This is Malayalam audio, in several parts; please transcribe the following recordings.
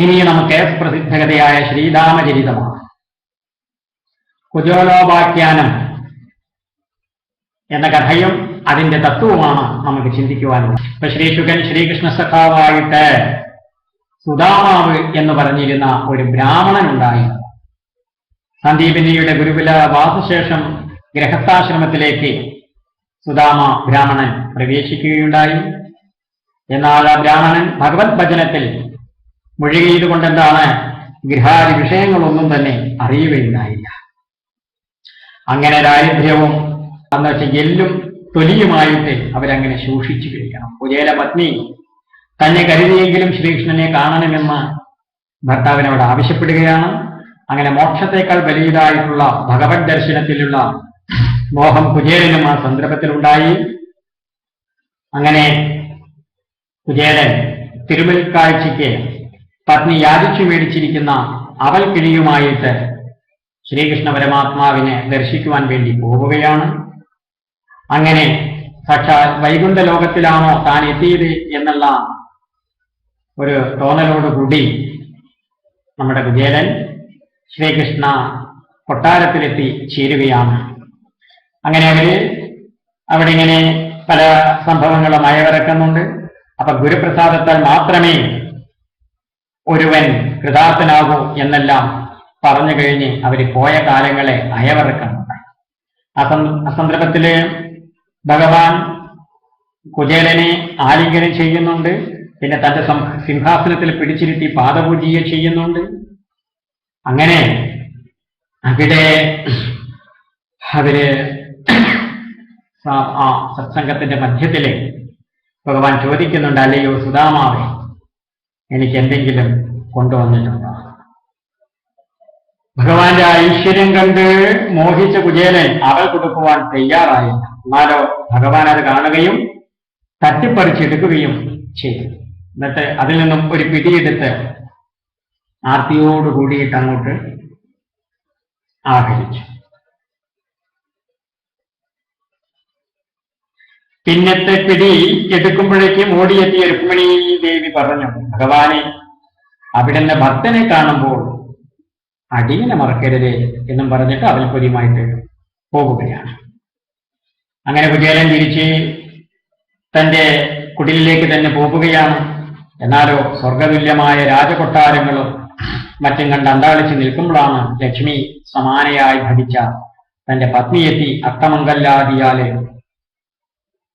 ഇനി നമുക്ക് പ്രസിദ്ധകഥയായ ശ്രീരാമചരിതമാണ്. കുജോലോപാഖ്യാനം എന്ന കഥയും അതിന്റെ തത്വവുമാണ് നമുക്ക് ചിന്തിക്കുവാനുള്ളത്. ഇപ്പൊ ശ്രീശുഖൻ ശ്രീകൃഷ്ണ സഖാവായിട്ട് സുദാമാവ് എന്ന് പറഞ്ഞിരുന്ന ഒരു ബ്രാഹ്മണൻ ഉണ്ടായി. സന്ദീപിനിയുടെ ഗുരുകുല വാസശേഷം ഗൃഹസ്ഥാശ്രമത്തിലേക്ക് സുദാമ ബ്രാഹ്മണൻ പ്രവേശിക്കുകയുണ്ടായി. എന്നാൽ ആ ബ്രാഹ്മണൻ ഭഗവത് ഭജനത്തിൽ മുഴുകിയതുകൊണ്ട് എന്താണ് ഗൃഹാദി വിഷയങ്ങളൊന്നും തന്നെ അറിയുകയുണ്ടായില്ല. അങ്ങനെ ദാരിദ്ര്യവും എന്ന് വെച്ചാൽ എല്ലും തൊലിയുമായിട്ട് അവരങ്ങനെ ശോഷിച്ചു കഴിക്കണം കുചേല പത്നി തന്നെ കരുതിയെങ്കിലും ശ്രീകൃഷ്ണനെ കാണണമെന്ന് ഭർത്താവിനോട് ആവശ്യപ്പെടുകയാണ്. അങ്ങനെ മോക്ഷത്തെക്കാൾ വലിയതായിട്ടുള്ള ഭഗവത് ദർശനത്തിലുള്ള മോഹം കുചേലനും ആ സന്ദർഭത്തിലുണ്ടായി. അങ്ങനെ കുചേലൻ തിരുമൽക്കാഴ്ചയ്ക്ക് പത്നി യാചിച്ചു മേടിച്ചിരിക്കുന്ന അവൽ കിഴിയുമായിട്ട് ശ്രീകൃഷ്ണ പരമാത്മാവിനെ ദർശിക്കുവാൻ വേണ്ടി പോവുകയാണ്. അങ്ങനെ സാക്ഷാൽ വൈകുണ്ഠ ലോകത്തിലാണോ താൻ എത്തിയത് എന്നുള്ള ഒരു തോന്നലോടുകൂടി നമ്മുടെ കുചേലൻ ശ്രീകൃഷ്ണ കൊട്ടാരത്തിലെത്തി ചേരുകയാണ്. അങ്ങനെ അവർ അവിടെ ഇങ്ങനെ പല സംഭവങ്ങളും അയവിറക്കുന്നുണ്ട് അപ്പൊ ഗുരുപ്രസാദത്താൽ മാത്രമേ ഒരുവൻ കൃതാർത്ഥനാകൂ എന്നെല്ലാം പറഞ്ഞു കഴിഞ്ഞ് അവർ പോയ കാലങ്ങളെ അയവിറക്കുന്നുണ്ട് ആ സന്ദ- ആ സന്ദർഭത്തിൽ ഭഗവാൻ കുചേലനെ ആലിംഗനം ചെയ്യുന്നുണ്ട്. പിന്നെ തന്റെ സിംഹാസനത്തിൽ പിടിച്ചിരുത്തി പാദപൂജയെ ചെയ്യുന്നുണ്ട്. അങ്ങനെ അവിടെ അവർ ആ സത്സംഗത്തിന്റെ മധ്യത്തിൽ ഭഗവാൻ ചോദിക്കുന്നുണ്ട് അല്ലയോ സുധാമാവേ എനിക്ക് എന്തെങ്കിലും കൊണ്ടുവന്നിട്ടുണ്ടോ? ഭഗവാന്റെ ഐശ്വര്യം കണ്ട് മോഹിച്ച കുചേലൻ അവൾ കൊടുക്കുവാൻ തയ്യാറായില്ല. എന്നാലോ ഭഗവാൻ അത് കാണുകയും തട്ടിപ്പറിച്ചെടുക്കുകയും ചെയ്തു. എന്നിട്ട് അതിൽ നിന്നും ഒരു പിടിയെടുത്ത് ആർത്തിയോട് കൂടിയിട്ട് അങ്ങോട്ട് ആഹരിച്ചു. പിന്നത്തെ പിടി എടുക്കുമ്പോഴേക്കും ഓടിയെത്തിയ രുക്മിണി ദേവി പറഞ്ഞു ഭഗവാനെ അവിടുന്ന് ഭക്തനെ കാണുമ്പോൾ അടിയനെ മറക്കരുത് എന്നും പറഞ്ഞിട്ട് അവൽപ്പൊരിയുമായിട്ട് പോകുകയാണ് അങ്ങനെ കുചേലൻ തിരിച്ച് തന്റെ കുടിലിലേക്ക് തന്നെ പോകുകയാണ് എന്നാലോ സ്വർഗതുല്യമായ രാജകൊട്ടാരങ്ങളും മറ്റും കണ്ട് അന്താളിച്ച് നിൽക്കുമ്പോഴാണ് ലക്ഷ്മി സമാനയായി ഭരിച്ച തന്റെ പത്നിയെത്തി അത്തമംഗല്ലാദിയാലെ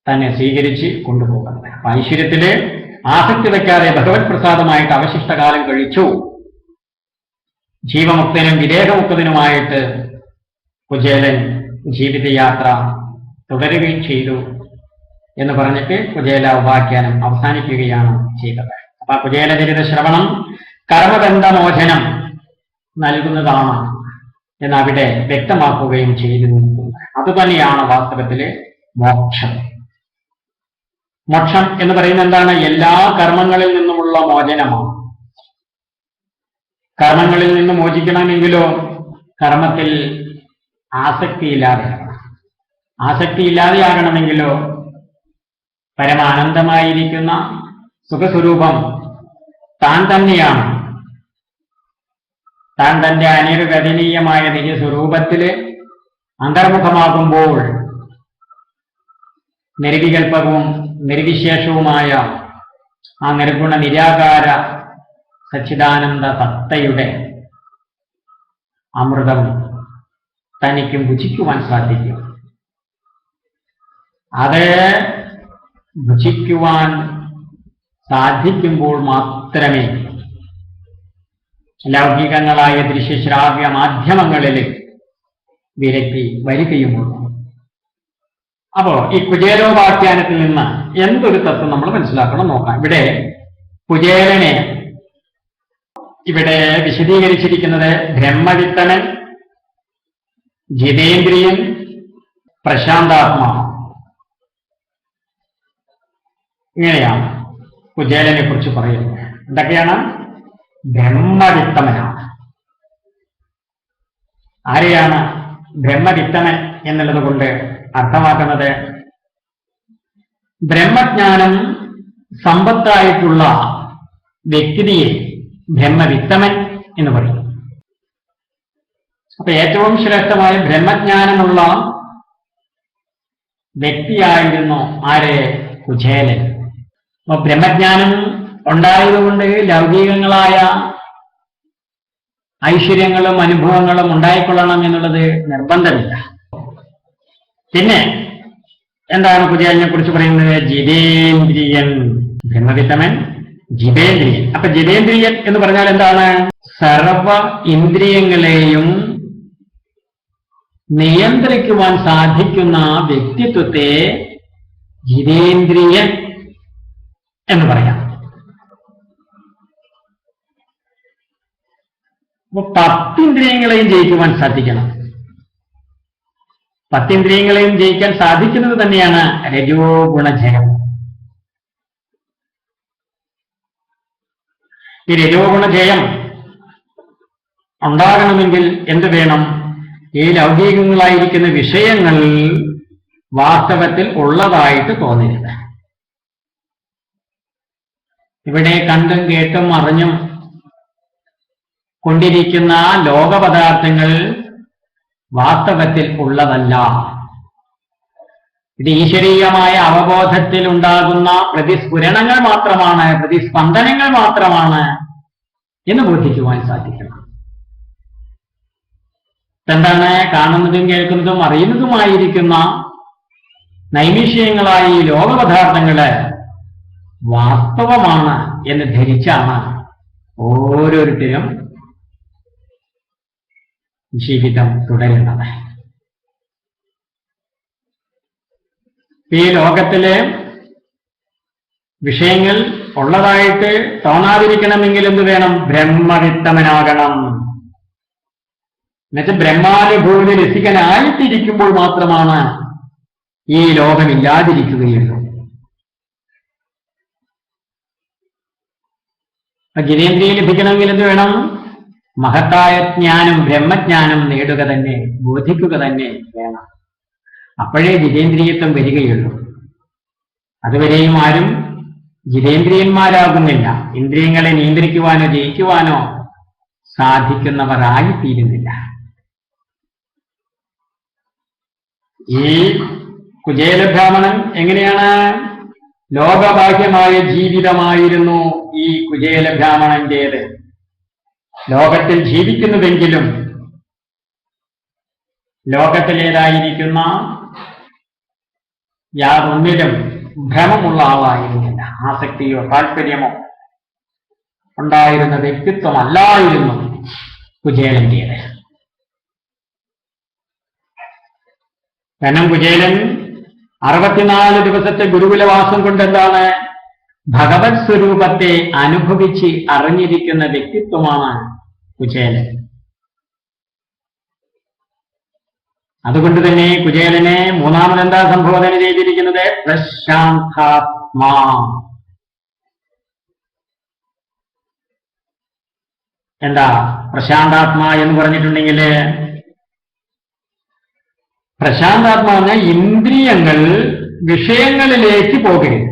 തന്നെ സ്വീകരിച്ച് കൊണ്ടുപോകുന്നത്. ഐശ്വര്യത്തിൽ ആസക്തി വയ്ക്കാതെ ഭഗവത് പ്രസാദമായിട്ട് അവശിഷ്ടകാലം കഴിച്ചു. ജീവമുക്തനും വിദേഹമുക്തനുമായിട്ട് കുചേലൻ ജീവിതയാത്ര തുടരുകയും ചെയ്തു എന്ന് പറഞ്ഞിട്ട് കുചേല ഉപാഖ്യാനം അവസാനിക്കുകയാണ് ചെയ്തത്. അപ്പൊ ആ കുചേലചരിത ശ്രവണം കർമ്മബന്ധമോചനം നൽകുന്നതാണ് എന്നവിടെ വ്യക്തമാക്കുകയും ചെയ്തിരുന്നു അതുതന്നെയാണ് വാസ്തവത്തിലെ മോക്ഷം. മോക്ഷം എന്ന് പറയുന്നത് എന്താണ്? എല്ലാ കർമ്മങ്ങളിൽ നിന്നുമുള്ള മോചനമാണ്. കർമ്മങ്ങളിൽ നിന്ന് മോചിക്കണമെങ്കിലോ കർമ്മത്തിൽ ആസക്തിയില്ലാതെയാകണം ആസക്തിയില്ലാതെയാകണമെങ്കിലോ പരമാനന്ദമായിരിക്കുന്ന സുഖസ്വരൂപം താൻ തന്നെയാണ്. താൻ തന്റെ അനിർഗതനീയമായ നിജസ്വരൂപത്തിൽ അന്തർമുഖമാകുമ്പോൾ നിർവികൽപകവും നിർവിശേഷവുമായ ആ നിർഗുണ നിരാകാര സച്ചിദാനന്ദ സത്തയുടെ അമൃതം തനിക്കും ഭുജിക്കുവാൻ സാധിക്കും. അത് ഭുജിക്കുവാൻ സാധിക്കുമ്പോൾ മാത്രമേ ലൗകികങ്ങളായ ദൃശ്യശ്രാവ്യ മാധ്യമങ്ങളിൽ വിലക്കി വരികയുമുള്ളൂ. അപ്പോ ഈ കുചേലോപാഖ്യാനത്തിൽ നിന്ന് എന്തൊരു തത്വം നമ്മൾ മനസ്സിലാക്കണം നോക്കാം. ഇവിടെ കുചേലനെ ഇവിടെ വിശദീകരിച്ചിരിക്കുന്നത് ബ്രഹ്മവിത്തനൻ ജിതേന്ദ്രിയൻ പ്രശാന്താത്മാ ഇങ്ങനെയാണ് കുചേലനെ കുറിച്ച് പറയുന്നത്. എന്തൊക്കെയാണ്? ബ്രഹ്മവിത്തമനാണ്. ആരെയാണ്? ബ്രഹ്മവിത്തമൻ എന്നുള്ളത് കൊണ്ട് അർത്ഥമാക്കുന്നത് ബ്രഹ്മജ്ഞാനം സമ്പത്തായിട്ടുള്ള വ്യക്തിയെ ബ്രഹ്മവിത്തമൻ എന്ന് പറയും അപ്പൊ ഏറ്റവും ശ്രേഷ്ഠമായ ബ്രഹ്മജ്ഞാനമുള്ള വ്യക്തിയായിരുന്നു ആര്? കുചേലൻ. അപ്പൊ ബ്രഹ്മജ്ഞാനം ഉണ്ടായതുകൊണ്ട് ലൗകികങ്ങളായ ഐശ്വര്യങ്ങളും അനുഭവങ്ങളും ഉണ്ടായിക്കൊള്ളണം എന്നുള്ളത് നിർബന്ധമില്ല. എന്താണ് കുചേലിനെ കുറിച്ച് പറയുന്നത്? ജിതേന്ദ്രിയൻ. ബ്രഹ്മവിത്തമൻ ജിതേന്ദ്രിയൻ. അപ്പൊ ജിതേന്ദ്രിയൻ എന്ന് പറഞ്ഞാൽ എന്താണ്? സർവ ഇന്ദ്രിയങ്ങളെയും നിയന്ത്രിക്കുവാൻ സാധിക്കുന്ന ആ വ്യക്തിത്വത്തെ ജിതേന്ദ്രിയൻ എന്ന് പറയാം. പത്തിന്ദ്രിയങ്ങളെയും ജയിക്കുവാൻ സാധിക്കണം. പത്തിന്ദ്രിയങ്ങളെയും ജയിക്കാൻ സാധിക്കുന്നത് തന്നെയാണ് രജോ ഗുണജയം. ഈ രജോ ഗുണജയം ഉണ്ടാകണമെങ്കിൽ എന്ത് വേണം? ഈ ലൗകികങ്ങളായിരിക്കുന്ന വിഷയങ്ങൾ വാസ്തവത്തിൽ ഉള്ളതായിട്ട് തോന്നരുത്. ഇവിടെ കണ്ടും കേട്ടും അറിഞ്ഞും കൊണ്ടിരിക്കുന്ന ലോകപദാർത്ഥങ്ങൾ വാസ്തവത്തിൽ ഉള്ളതല്ല. ഇത് ഈശ്വരീയമായ അവബോധത്തിൽ ഉണ്ടാകുന്ന പ്രതിസ്ഫുരണങ്ങൾ മാത്രമാണ് പ്രതിസ്പന്ദനങ്ങൾ മാത്രമാണ് എന്ന് ബോധിക്കുവാൻ സാധിക്കണം. എന്താണ് കാണുന്നതും കേൾക്കുന്നതും അറിയുന്നതുമായിരിക്കുന്ന നൈമിഷ്യങ്ങളായ ലോകപദാർത്ഥങ്ങൾ വാസ്തവമാണ് എന്ന് ധരിച്ചാണ് ഓരോരുത്തരും ജീവിതം തുടരുന്നത്. ഈ ലോകത്തിലെ വിഷയങ്ങൾ ഉള്ളതായിട്ട് തോന്നാതിരിക്കണമെങ്കിൽ എന്ത് വേണം? ബ്രഹ്മവിത്തമനാകണം. എന്നുവെച്ചാൽ ബ്രഹ്മാനുഭൂതി രസികനായിട്ടിരിക്കുമ്പോൾ മാത്രമാണ് ഈ ലോകമില്ലാതിരിക്കുകയുള്ളൂ. ഗിരേന്ദ്രിയെ ലഭിക്കണമെങ്കിൽ എന്ത് വേണം? മഹത്തായ ജ്ഞാനം ബ്രഹ്മജ്ഞാനം നേടുക തന്നെ ബോധിക്കുക തന്നെ വേണം. അപ്പോഴേ ജിതേന്ദ്രിയത്വം വരികയുള്ളൂ. അതുവരെയും ആരും ജിതേന്ദ്രിയന്മാരാകുന്നില്ല. ഇന്ദ്രിയങ്ങളെ നിയന്ത്രിക്കുവാനോ ജയിക്കുവാനോ സാധിക്കുന്നവരായിത്തീരുന്നില്ല. ഈ കുചേലബ്രാഹ്മണൻ എങ്ങനെയാണ് ലോകബാഹ്യമായ ജീവിതമായിരുന്നു ഈ കുചേലബ്രാഹ്മണന്റേത് ലോകത്തിൽ ജീവിക്കുന്നുവെങ്കിലും ലോകത്തിലേതായിരിക്കുന്ന യാതൊന്നിലും ഭ്രമമുള്ള ആളായിരുന്നില്ല. ആസക്തിയോ താല്പര്യമോ ഉണ്ടായിരുന്ന വ്യക്തിത്വമല്ലായിരുന്നു കുചേലന്റേത്. കാരണം കുചേലൻ അറുപത്തിനാല് ദിവസത്തെ ഗുരുകുലവാസം കൊണ്ട് എന്താണ് ഭഗവത് സ്വരൂപത്തെ അനുഭവിച്ച് അറിഞ്ഞിരിക്കുന്ന വ്യക്തിത്വമാണ് കുചേലൻ. അതുകൊണ്ട് തന്നെ കുചേലനെ മൂന്നാമത് എന്താ സംബോധന ചെയ്തിരിക്കുന്നത്? പ്രശാന്താത്മാ എന്താ? പ്രശാന്താത്മാ എന്ന് പറഞ്ഞിട്ടുണ്ടെങ്കിൽ പ്രശാന്താത്മാ എന്ന ഇന്ദ്രിയങ്ങൾ വിഷയങ്ങളിലേക്ക് പോകരുത്.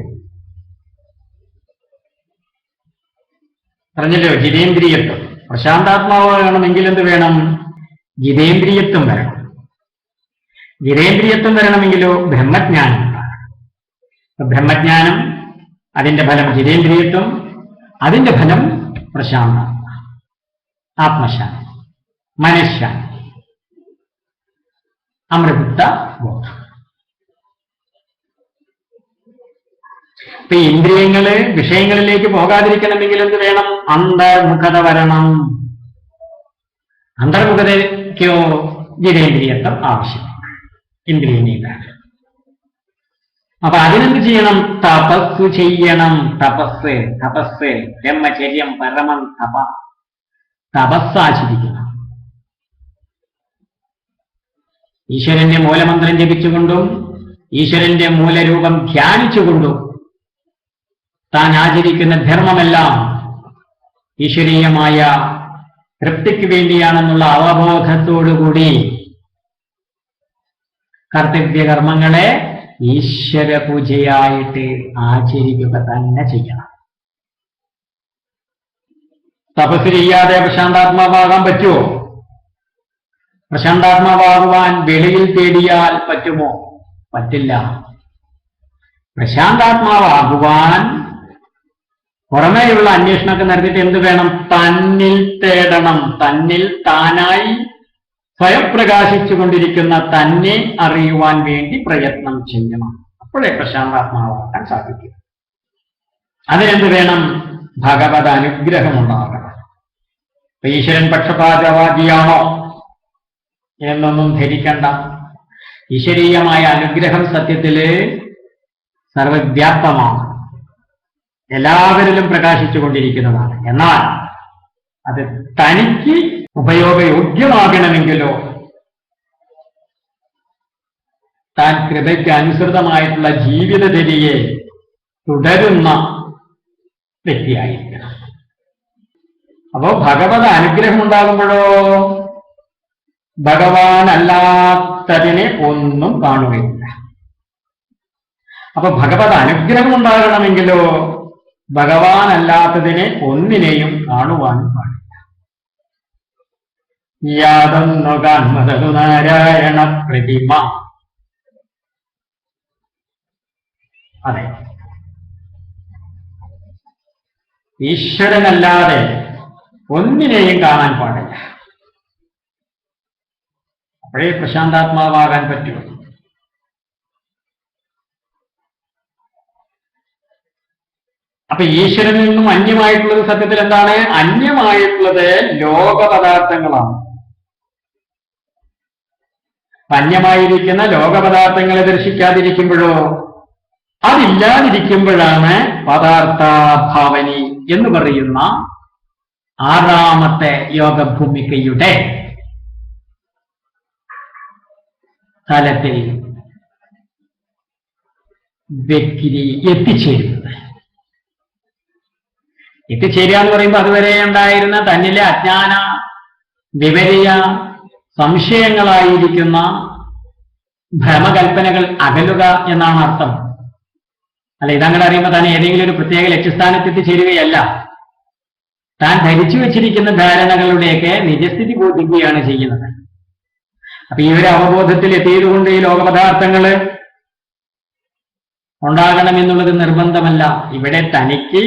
പറഞ്ഞല്ലോ ജിതേന്ദ്രിയത്വം. പ്രശാന്താത്മാവ് വേണമെങ്കിൽ എന്ത് വേണം? ജിതേന്ദ്രിയത്വം വരണം. ജിതേന്ദ്രിയത്വം വരണമെങ്കിലോ ബ്രഹ്മജ്ഞാനം ബ്രഹ്മജ്ഞാനം അതിന്റെ ഫലം ജിതേന്ദ്രിയത്വം അതിന്റെ ഫലം പ്രശാന്ത ആത്മശാന്തി മനഃശാന്തി അമൃത ബോധം ഇപ്പൊ ഇന്ദ്രിയങ്ങൾ വിഷയങ്ങളിലേക്ക് പോകാതിരിക്കണമെങ്കിൽ എന്ത് വേണം? അന്തർമുഖത വരണം അന്തർമുഖതയ്ക്കോ ജിതേന്ദ്രിയത്വം ആവശ്യം. ഇന്ദ്രിയ നിയന്ത്രണം അപ്പൊ അതിനെന്ത് ചെയ്യണം? തപസ് ചെയ്യണം. തപസ് തപസ് ബ്രഹ്മചര്യം പരമം തപ. തപസ്സാചരിക്കണം ഈശ്വരന്റെ മൂലമന്ത്രം ജപിച്ചുകൊണ്ടും ഈശ്വരന്റെ മൂലരൂപം ധ്യാനിച്ചുകൊണ്ടും താൻ ആചരിക്കുന്ന ധർമ്മമെല്ലാം ഈശ്വരീയമായ തൃപ്തിക്ക് വേണ്ടിയാണെന്നുള്ള അവബോധത്തോടുകൂടി കർത്തവ്യകർമ്മങ്ങളെ ഈശ്വര പൂജയായിട്ട് ആചരിക്കുക തന്നെ ചെയ്യണം. തപസ് ചെയ്യാതെ പ്രശാന്താത്മാവാകാൻ പറ്റുമോ? പ്രശാന്താത്മാവാകുവാൻ വെളിയിൽ തേടിയാൽ പറ്റുമോ? പറ്റില്ല. പ്രശാന്താത്മാവാകുവാൻ പുറമേയുള്ള അന്വേഷണമൊക്കെ നടത്തിയിട്ട് എന്ത് വേണം? തന്നിൽ തേടണം. തന്നിൽ താനായി സ്വയം പ്രകാശിച്ചു കൊണ്ടിരിക്കുന്ന തന്നെ അറിയുവാൻ വേണ്ടി പ്രയത്നം ചെയ്യണം. അപ്പോഴേ പ്രശാന്താത്മാവാക്കാൻ സാധിക്കും. അതിനെന്ത് വേണം? ഭഗവത് അനുഗ്രഹം ഉണ്ടാകണം ഇപ്പൊ ഈശ്വരൻ പക്ഷപാതവാദിയാണോ എന്നൊന്നും ധരിക്കണ്ട. ഈശ്വരീയമായ അനുഗ്രഹം സത്യത്തിൽ സർവവ്യാപ്തമാണ്. എല്ലാവരിലും പ്രകാശിച്ചു കൊണ്ടിരിക്കുന്നതാണ്. എന്നാൽ അത് തനിക്ക് ഉപയോഗയോഗ്യമാകണമെങ്കിലോ താൻ കൃപയ്ക്ക് അനുസൃതമായിട്ടുള്ള ജീവിതചര്യയെ തുടരുന്ന വ്യക്തിയായിരിക്കണം. അപ്പോ ഭഗവത് അനുഗ്രഹം ഉണ്ടാകുമ്പോഴോ ഭഗവാൻ അല്ലാത്തതിനെ ഒന്നും കാണുകയില്ല. അപ്പൊ ഭഗവത് അനുഗ്രഹം ഉണ്ടാകണമെങ്കിലോ ഭഗവാൻ അല്ലാത്തതിനെ ഒന്നിനെയും കാണുവാനും പാടില്ല. യാതൊന്നു പ്രതിമ. അതെ. ഈശ്വരനല്ലാതെ ഒന്നിനെയും കാണാൻ പാടില്ല. അപ്പോഴേ പ്രശാന്താത്മാവാകാൻ പറ്റുമോ അപ്പൊ ഈശ്വരനിൽ നിന്നും അന്യമായിട്ടുള്ളത് സത്യത്തിൽ എന്താണ്? അന്യമായിട്ടുള്ളത് ലോകപദാർത്ഥങ്ങളാണ്. അന്യമായിരിക്കുന്ന ലോകപദാർത്ഥങ്ങളെ ദർശിക്കാതിരിക്കുമ്പോഴോ അതില്ലാതിരിക്കുമ്പോഴാണ് പദാർത്ഥാഭാവനി എന്ന് പറയുന്ന ആറാമത്തെ യോഗഭൂമികയുടെ തലത്തിൽ വ്യക്തി എത്തിച്ചേരുന്നത്. എത്തിച്ചേരുക ശരിയാന്ന് പറയുമ്പോൾ അതുവരെ ഉണ്ടായിരുന്ന തന്നിലെ അജ്ഞാന വിപരീയ സംശയങ്ങളായിരിക്കുന്ന ഭ്രമകൽപ്പനകൾ അകലുക എന്നാണ് അർത്ഥം. അല്ല ഇതങ്ങനെ അറിയുമ്പോൾ താൻ ഏതെങ്കിലും ഒരു പ്രത്യേക ലക്ഷ്യസ്ഥാനത്ത് എത്തിച്ചേരുകയല്ല താൻ ധരിച്ചു വെച്ചിരിക്കുന്ന ധാരണകളുടെയൊക്കെ നിജസ്ഥിതി ബോധിക്കുകയാണ് ചെയ്യുന്നത്. അപ്പൊ ഈ ഒരു അവബോധത്തിൽ എത്തിയതുകൊണ്ട് ഈ ലോകപദാർത്ഥങ്ങൾ ഉണ്ടാകണമെന്നുള്ളത് നിർബന്ധമല്ല. ഇവിടെ തനിക്ക്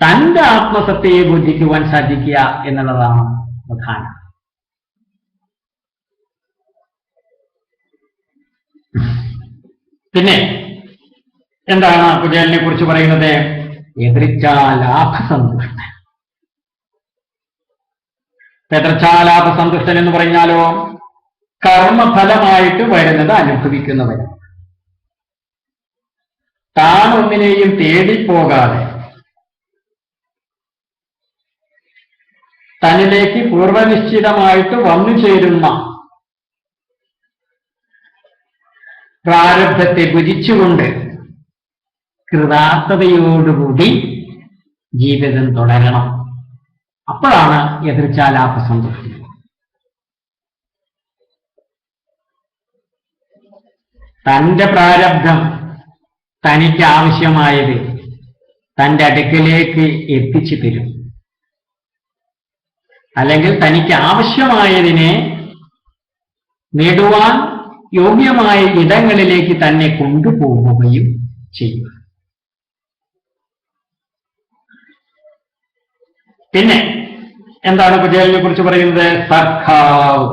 തന്റെ ആത്മസത്തയെ ബോധിക്കുവാൻ സാധിക്കുക എന്നുള്ളതാണ് പ്രധാനം. പിന്നെ എന്താണ് കുചേലിനെ കുറിച്ച് പറയുന്നത്? എതിർച്ചാലാഭസന്തുഷ്ടൻ എതിർച്ചാലാഭസന്തുഷ്ടൻ എന്ന് പറഞ്ഞാലോ കർമ്മഫലമായിട്ട് വരുന്നത് അനുഭവിക്കുന്നവൻ. താൻ ഒന്നിനെയും തേടിപ്പോകാതെ തന്നിലേക്ക് പൂർവനിശ്ചിതമായിട്ട് വന്നു ചേരുന്ന പ്രാരബ്ധത്തെ ഭുജിച്ചുകൊണ്ട് കൃതാർത്ഥതയോടുകൂടി ജീവിതം തുടരണം. അപ്പോഴാണ് എതിർച്ചാലാപ സന്തുഷ്ടി തന്റെ പ്രാരബ്ധം തനിക്ക് ആവശ്യമായത് തന്റെ അടുക്കലേക്ക് എത്തിച്ചു തരും. അല്ലെങ്കിൽ തനിക്ക് ആവശ്യമായതിനെ നേടുവാൻ യോഗ്യമായ ഇടങ്ങളിലേക്ക് തന്നെ കൊണ്ടുപോവുകയും ചെയ്യുക. പിന്നെ എന്താണ് കുചേലിനെ കുറിച്ച് പറയുന്നത്? സഖാവ്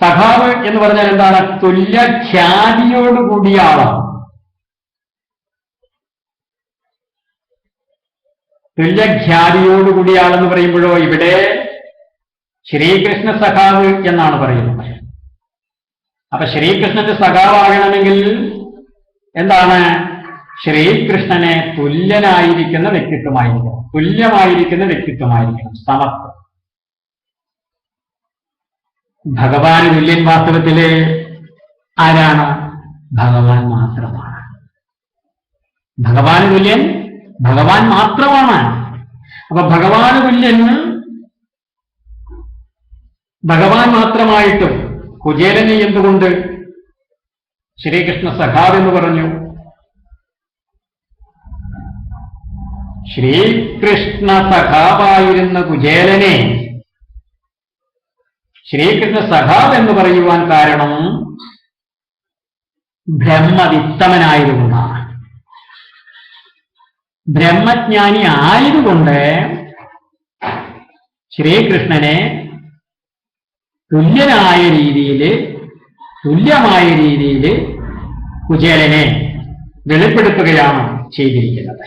സഖാവ് എന്ന് പറഞ്ഞാൽ എന്താണ്? തുല്യഖ്യാതിയോടുകൂടിയ ആളാണ്. തുല്യഖ്യാതിയോടുകൂടിയ ആളെന്ന് പറയുമ്പോഴോ ഇവിടെ ശ്രീകൃഷ്ണ സഖാവ് എന്നാണ് പറയുന്നത്. അപ്പൊ ശ്രീകൃഷ്ണന്റെ സഖാവാകണമെങ്കിൽ എന്താണ്? ശ്രീകൃഷ്ണനെ തുല്യനായിരിക്കുന്ന വ്യക്തിത്വമായിരിക്കണം. തുല്യമായിരിക്കുന്ന വ്യക്തിത്വമായിരിക്കണം. സമത്വം. ഭഗവാന് തുല്യൻ വാസ്തവത്തിൽ ആരാണ്? ഭഗവാൻ മാത്രമാണ്. ഭഗവാന് തുല്യൻ ഭഗവാൻ മാത്രമാണ്. അപ്പൊ ഭഗവാന് തുല്യൻ ഭഗവാൻ മാത്രമായിട്ടും കുചേലനെ എന്തുകൊണ്ട് ശ്രീകൃഷ്ണ സഖാവ് എന്ന് പറഞ്ഞു? ശ്രീകൃഷ്ണ സഖാവായിരുന്ന കുചേലനെ ശ്രീകൃഷ്ണ സഖാവ് എന്ന് പറയുവാൻ കാരണം ബ്രഹ്മവിത്തമനായതുകൊണ്ടാണ് ബ്രഹ്മജ്ഞാനി ആയതുകൊണ്ട് ശ്രീകൃഷ്ണനെ തുല്യനായ രീതിയിൽ തുല്യമായ രീതിയിൽ കുചേലനെ വെളിപ്പെടുത്തുകയാണ് ചെയ്തിരിക്കുന്നത്.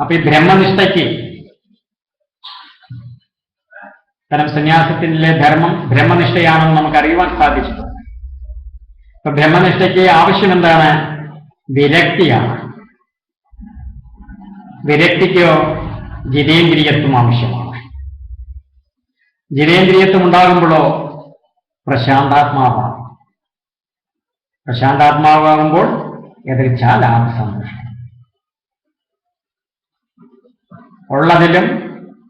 അപ്പൊ ഈ ബ്രഹ്മനിഷ്ഠയ്ക്ക് തരം സന്യാസത്തിലെ ധർമ്മം ബ്രഹ്മനിഷ്ഠയാണെന്ന് നമുക്ക് അറിയുവാൻ സാധിച്ചിട്ടുണ്ട്. അപ്പൊ ബ്രഹ്മനിഷ്ഠയ്ക്ക് ആവശ്യം എന്താണ്? വിരക്തിയാണ്. വിരക്തിക്കോ ജിതേന്ദ്രിയത്വം ആവശ്യമാണ്. ജിതേന്ദ്രിയത്വം ഉണ്ടാകുമ്പോഴോ പ്രശാന്താത്മാവാണ്. പ്രശാന്താത്മാവാകുമ്പോൾ എതിർച്ചാ ലാഭസന്തോഷം. ഉള്ളതിലും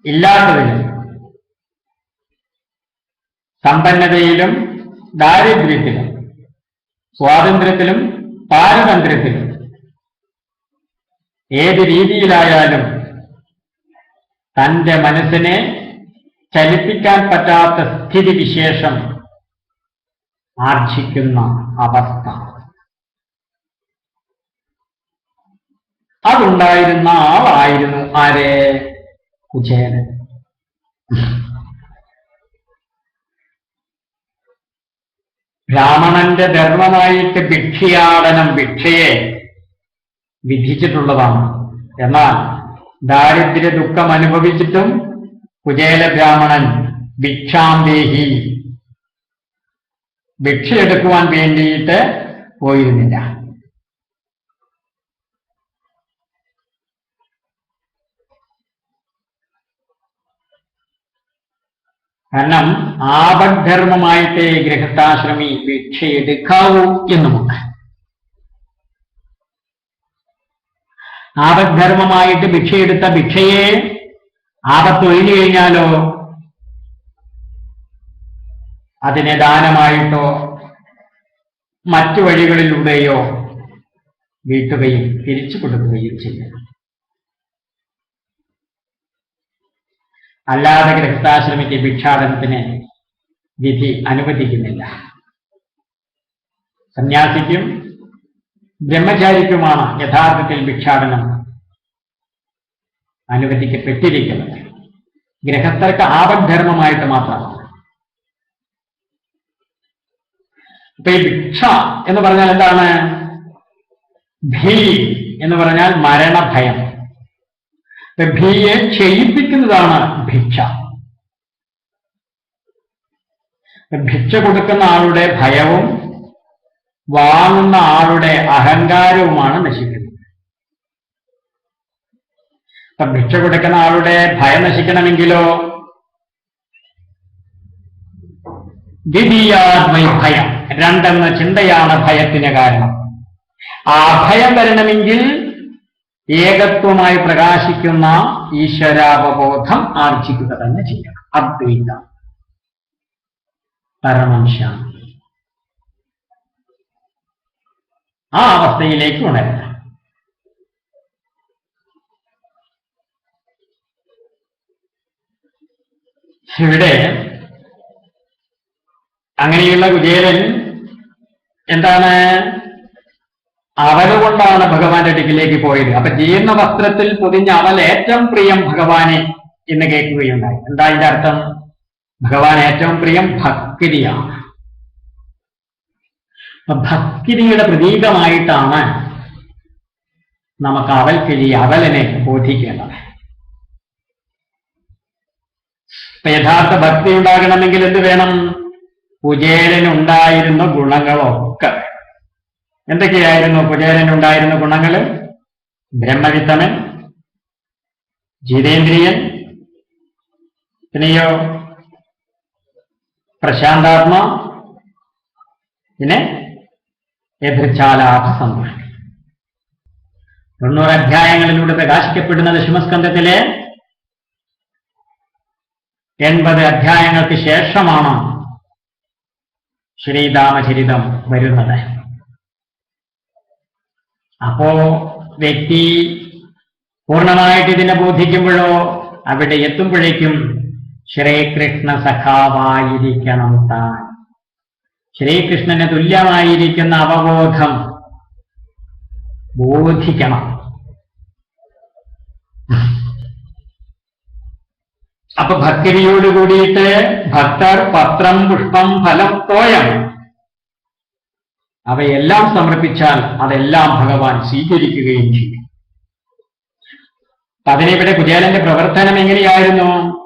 ഇല്ലാത്തതിലും സമ്പന്നതയിലും ദാരിദ്ര്യത്തിലും സ്വാതന്ത്ര്യത്തിലും പാരതന്ത്ര്യത്തിലും ഏത് രീതിയിലായാലും തന്റെ മനസ്സിനെ ചലിപ്പിക്കാൻ പറ്റാത്ത സ്ഥിതിവിശേഷം ആർജിക്കുന്ന അവസ്ഥ. അതുണ്ടായിരുന്ന ആളായിരുന്നു ആരെ? കുചേലൻ. ബ്രാഹ്മണന്റെ ധർമ്മമായിട്ട് ഭിക്ഷയാടനം ഭിക്ഷയെ വിധിച്ചിട്ടുള്ളതാണ്. എന്നാൽ ദാരിദ്ര്യ ദുഃഖം അനുഭവിച്ചിട്ടും കുചേല ബ്രാഹ്മണൻ ഭിക്ഷാന്തേഹി ഭിക്ഷയെടുക്കുവാൻ വേണ്ടിയിട്ട് പോയിരുന്നില്ല. കാരണം ആപദ്ധർമ്മമായിട്ട് ഗൃഹസ്ഥാശ്രമി ഭിക്ഷ എടുക്കാവൂ എന്നുമുണ്ട്. ആപദ്ധർമ്മമായിട്ട് ഭിക്ഷയെടുത്ത ഭിക്ഷയെ ആപത്തൊഴിഞ്ഞു കഴിഞ്ഞാലോ അതിനെ ദാനമായിട്ടോ മറ്റു വഴികളിലൂടെയോ വീട്ടുകയും തിരിച്ചു കൊടുക്കുകയും ചെയ്യും അല്ലാതെ ഗൃഹസ്ഥാശ്രമിക്ക് ഭിക്ഷാടനത്തിന് വിധി അനുവദിക്കുന്നില്ല. സന്യാസിക്കും ബ്രഹ്മചാരിക്കുമാണ് യഥാർത്ഥത്തിൽ ഭിക്ഷാടനം അനുവദിക്കപ്പെട്ടിരിക്കുന്നത്. ഗ്രഹസ്ഥർക്ക് ആപദ്ധർമ്മമായിട്ട് മാത്രമാണ്. ഇപ്പൊ ഈ ഭിക്ഷ എന്ന് പറഞ്ഞാൽ എന്താണ്? ഭീ എന്ന് പറഞ്ഞാൽ മരണഭയം. ഭീയെ ചെയ്യിപ്പിക്കുന്നതാണ് ഭിക്ഷ. ഭിക്ഷ കൊടുക്കുന്ന ആളുടെ ഭയവും വാങ്ങുന്ന ആളുടെ അഹങ്കാരവുമാണ് നശിക്കുന്നത്. അപ്പൊ ഭിക്ഷ കൊടുക്കുന്ന ആളുടെ ഭയം നശിക്കണമെങ്കിലോ? ദ്വിതീയാത്മൈ ഭയം. രണ്ടെന്ന ചിന്തയാണ് ഭയത്തിന് കാരണം. ആ ഭയം വരണമെങ്കിൽ ഏകത്വമായി പ്രകാശിക്കുന്ന ഈശ്വരാവബോധം ആർജിക്കുക തന്നെ ചെയ്യണം. അദ്വൈത പരമം ആ അവസ്ഥയിലേക്ക് ഉണരണം. ഇവിടെ അങ്ങനെയുള്ള കുചേലൻ എന്താണ് അവല കൊണ്ടാണ് ഭഗവാന്റെ അടുക്കിലേക്ക് പോയത്. അപ്പൊ ജീർണ വസ്ത്രത്തിൽ പൊതിഞ്ഞ അവൽ ഏറ്റവും പ്രിയം ഭഗവാനെ എന്ന് കേൾക്കുകയുണ്ടായി. എന്താ അതിന്റെ അർത്ഥം? ഭഗവാൻ ഏറ്റവും പ്രിയം ഭക്തിയാണ്. ഭക്തിരിയുടെ പ്രതീകമായിട്ടാണ് നമുക്ക് അവൽക്കിഴി അവലനെ ബോധിക്കേണ്ടത്. യഥാർത്ഥ ഭക്തി ഉണ്ടാകണമെങ്കിൽ എന്ത് വേണം? കുചേലനുണ്ടായിരുന്ന ഗുണങ്ങളൊക്കെ എന്തൊക്കെയായിരുന്നു കുചേരനുണ്ടായിരുന്ന ഗുണങ്ങൾ ബ്രഹ്മവിത്തമൻ ജിതേന്ദ്രിയൻ പിന്നെയോ പ്രശാന്താത്മ പിന്നെ എതിർച്ചാലാഭ സന്തോഷം തൊണ്ണൂറ് അധ്യായങ്ങളിലൂടെ പ്രകാശിക്കപ്പെടുന്ന ദശമസ്കന്ധത്തിലെ എൺപത് അധ്യായങ്ങൾക്ക് ശേഷമാണ് ശ്രീരാമചരിതം വരുന്നത്. അപ്പോ വ്യക്തി പൂർണമായിട്ട് ഇതിനെ ബോധിക്കുമ്പോഴോ അവിടെ എത്തുമ്പോഴേക്കും ശ്രീകൃഷ്ണ സഖാവായിരിക്കണം താൻ. ശ്രീകൃഷ്ണന് തുല്യമായിരിക്കുന്ന അവബോധം ബോധിക്കണം. അപ്പൊ ഭക്തിയോട് കൂടിയിട്ട് ഭക്തർ പത്രം പുഷ്പം ഫലം തോയം അവയെല്ലാം സമർപ്പിച്ചാൽ അതെല്ലാം ഭഗവാൻ സ്വീകരിക്കുകയും ചെയ്യും. അതിനിവിടെ കുചേലന്റെ പ്രവർത്തനം എങ്ങനെയായിരുന്നു?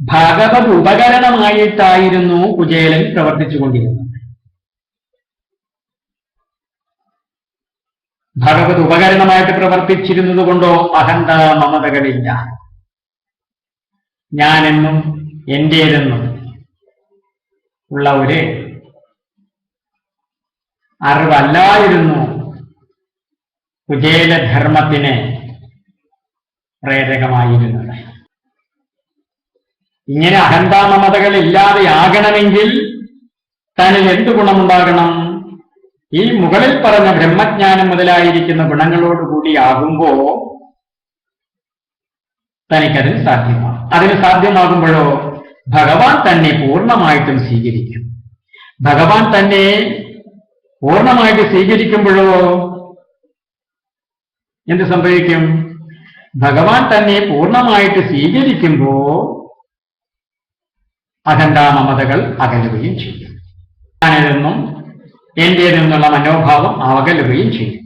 ഭഗവത് ഉപകരണമായിട്ടായിരുന്നു കുചേലൻ പ്രവർത്തിച്ചുകൊണ്ടിരുന്നത് ഭഗവത് ഉപകരണമായിട്ട് പ്രവർത്തിച്ചിരുന്നത് കൊണ്ടോ? അഹന്ത മമതകളില്ല. ഞാനെന്നും എന്റേതെന്നും ഉള്ള ഒരു അറിവല്ലായിരുന്നു കുചേലധർമ്മത്തിന് പ്രേരകമായിരുന്നത്. ഇങ്ങനെ അഹന്താമമതകൾ ഇല്ലാതെയാകണമെങ്കിൽ തനിൽ എന്ത് ഗുണമുണ്ടാകണം? ഈ മുകളിൽ പറഞ്ഞ ബ്രഹ്മജ്ഞാനം മുതലായിരിക്കുന്ന ഗുണങ്ങളോടുകൂടിയാകുമ്പോ തനിക്കതിന് സാധ്യമാകും അതിന് സാധ്യമാകുമ്പോഴോ ഭഗവാൻ തന്നെ പൂർണമായിട്ടും സ്വീകരിക്കും. ഭഗവാൻ തന്നെ പൂർണമായിട്ട് സ്വീകരിക്കുമ്പോഴോ എന്ത് സംഭവിക്കും? ഭഗവാൻ തന്നെ പൂർണമായിട്ട് സ്വീകരിക്കുമ്പോ അഖണ്ഡാമമതകൾ അകലുകയും ചെയ്യും. ഞാനിതെന്നും എന്റേതെന്നുള്ള മനോഭാവം അകലുകയും ചെയ്യും.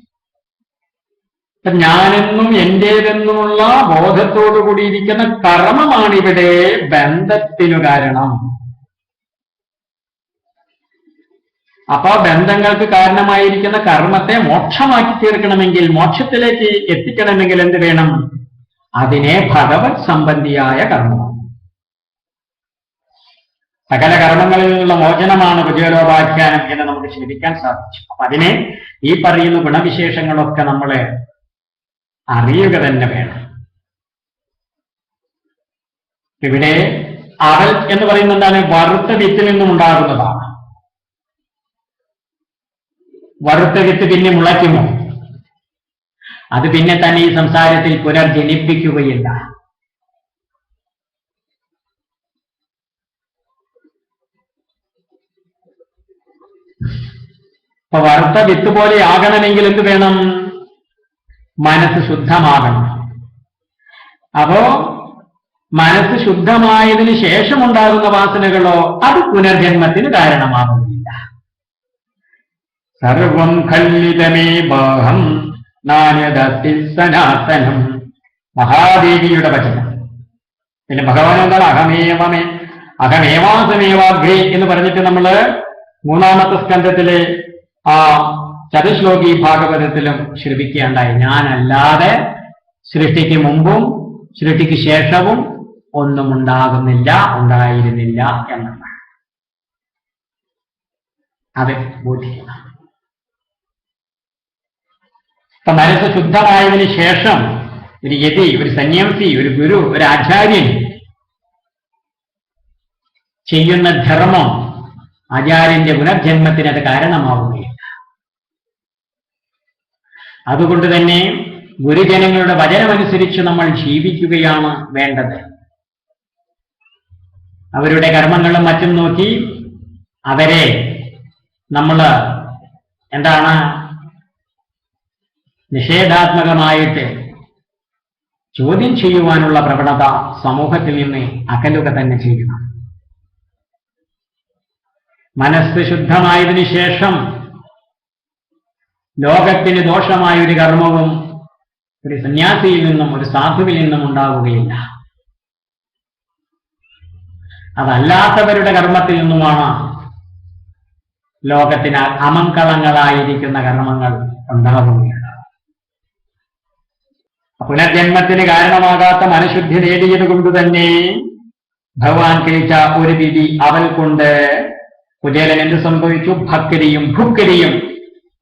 ഞാനെന്നും എന്റേതെന്നുമുള്ള ബോധത്തോടു കൂടിയിരിക്കുന്ന കർമ്മമാണിവിടെ ബന്ധത്തിനു കാരണം. അപ്പൊ ബന്ധങ്ങൾക്ക് കാരണമായിരിക്കുന്ന കർമ്മത്തെ മോക്ഷമാക്കി തീർക്കണമെങ്കിൽ മോക്ഷത്തിലേക്ക് എത്തിക്കണമെങ്കിൽ എന്ത് വേണം? അതിനെ ഭഗവത് സംബന്ധിയായ കർമ്മം. സകല കർമ്മങ്ങളിൽ നിന്നുള്ള മോചനമാണ് കുചേലോപാഖ്യാനം എന്ന് നമുക്ക് ചിന്തിക്കാൻ സാധിച്ചു. അപ്പൊ അതിനെ ഈ പറയുന്ന ഗുണവിശേഷങ്ങളൊക്കെ നമ്മൾ അറിയുക തന്നെ വേണം. ഇവിടെ അവൽ എന്ന് പറയുന്നത് എന്താണ്? വറുത്ത വിത്തിൽ നിന്നും ഉണ്ടാകുന്നതാണ് വറുത്ത വിത്ത് പിന്നെ മുളയ്ക്കുമോ? അത് പിന്നെ തന്നെ ഈ സംസാരത്തിൽ പുനർജനിപ്പിക്കുകയില്ല. അപ്പൊ വറുത്ത വിത്ത് പോലെ ആകണമെങ്കിൽ എന്ത് വേണം? മനസ്സ് ശുദ്ധമാകണം. അപ്പോ മനസ്സ് ശുദ്ധമായതിനു ശേഷം ഉണ്ടാകുന്ന വാസനകളോ അത് പുനർജന്മത്തിന് കാരണമാകുന്നില്ല സർവം ഖല്ലിതമേ ബാഹം നാണ്യദസ്തി സനാതനം. മഹാദേവിയുടെ വചനം. പിന്നെ ഭഗവാൻ എന്താണ്? അഹമേവമേ അഹമേവാസമേവാഗ്രേ എന്ന് പറഞ്ഞിട്ട് നമ്മൾ മൂന്നാമത്തെ സ്കന്ധത്തിലെ ആ ചതുശ്ലോകി ഭാഗവതത്തിലും ശ്രമിക്കേണ്ടായി ഞാനല്ലാതെ സൃഷ്ടിക്ക് മുമ്പും സൃഷ്ടിക്ക് ശേഷവും ഒന്നും ഉണ്ടാകുന്നില്ല ഉണ്ടായിരുന്നില്ല എന്നാണ്. അതെ ബോധിക്കണം അപ്പൊ മനസ്സ് ശുദ്ധമായതിനു ശേഷം ഒരു യതി ഒരു സന്യാസി ഒരു ഗുരു ഒരു ആചാര്യൻ ചെയ്യുന്ന ധർമ്മം ആചാര്യന്റെ പുനർജന്മത്തിന് അത് കാരണമാവുകയില്ല അതുകൊണ്ട് തന്നെ ഗുരുജനങ്ങളുടെ വചനമനുസരിച്ച് നമ്മൾ ജീവിക്കുകയാണ് വേണ്ടത്. അവരുടെ കർമ്മങ്ങളും മറ്റും നോക്കി അവരെ നമ്മൾ എന്താണ് നിഷേധാത്മകമായിട്ട് ചോദ്യം ചെയ്യുവാനുള്ള പ്രവണത സമൂഹത്തിൽ നിന്ന് അകലുക തന്നെ ചെയ്യണം മനസ്സ് ശുദ്ധമായതിനു ശേഷം ലോകത്തിന് ദോഷമായ ഒരു കർമ്മവും ഒരു സന്യാസിയിൽ നിന്നും ഒരു സാധുവിൽ നിന്നും ഉണ്ടാവുകയില്ല. അതല്ലാത്തവരുടെ കർമ്മത്തിൽ നിന്നുമാണ് ലോകത്തിന് അമംകളങ്ങളായിരിക്കുന്ന കർമ്മങ്ങൾ ഉണ്ടാവുകയാണ് പുനർജന്മത്തിന് കാരണമാകാത്ത മനഃശുദ്ധി നേടിയത് കൊണ്ട് തന്നെ ഭഗവാൻ കഴിച്ച ഒരു വിധി അവൽ കൊണ്ട് കുചേലൻ എന്ത് സംഭവിച്ചു? ഭക്തിയും ഭുക്കരിയും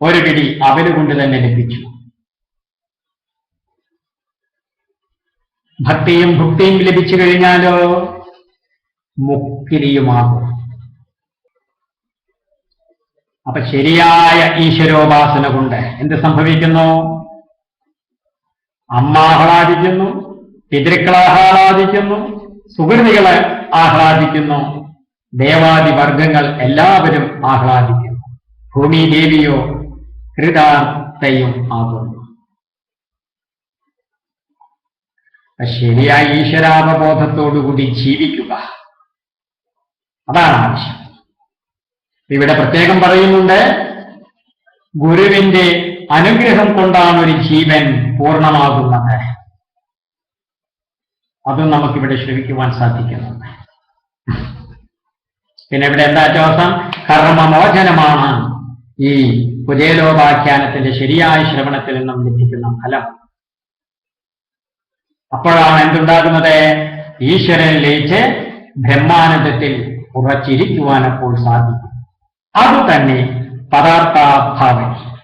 ഒരു പിടി അവൽ കൊണ്ട് തന്നെ ലഭിച്ചു. ഭക്തിയും ഭുക്തിയും ലഭിച്ചു കഴിഞ്ഞാലോ മുക്തിരിയുമാകും അപ്പൊ ശരിയായ ഈശ്വരോപാസന കൊണ്ട് എന്ത് സംഭവിക്കുന്നു? അമ്മ ആഹ്ലാദിക്കുന്നു പിതൃക്കൾ ആഹ്ലാദിക്കുന്നു സുഹൃതികളെ ആഹ്ലാദിക്കുന്നു ദേവാദി വർഗങ്ങൾ എല്ലാവരും ആഹ്ലാദിക്കുന്നു ഭൂമി ദേവിയോ കൃതാർത്ഥയും ആകുന്നു. ശരിയായ ഈശ്വരാവബോധത്തോടുകൂടി ജീവിക്കുക. അതാണ് ആവശ്യം. ഇവിടെ പ്രത്യേകം പറയുന്നുണ്ട് ഗുരുവിന്റെ അനുഗ്രഹം കൊണ്ടാണ് ഒരു ജീവൻ പൂർണമാകുന്നത്. അതും നമുക്കിവിടെ ശ്രമിക്കുവാൻ സാധിക്കുന്നുണ്ട് പിന്നെ ഇവിടെ എന്താ ചോസം കർമ്മമോചനമാണ്. ഈ പുതിയലോകാഖ്യാനത്തിന്റെ ശരിയായ ശ്രവണത്തിൽ നിന്നും ലഭിക്കുന്ന ഫലം. അപ്പോഴാണ് എന്തുണ്ടാകുന്നത്? ഈശ്വരൻ ലയിച്ച് ബ്രഹ്മാനന്ദത്തിൽ ഉറച്ചിരിക്കുവാൻ അപ്പോൾ സാധിക്കും. അതുതന്നെ പദാർത്ഥാഭാവം.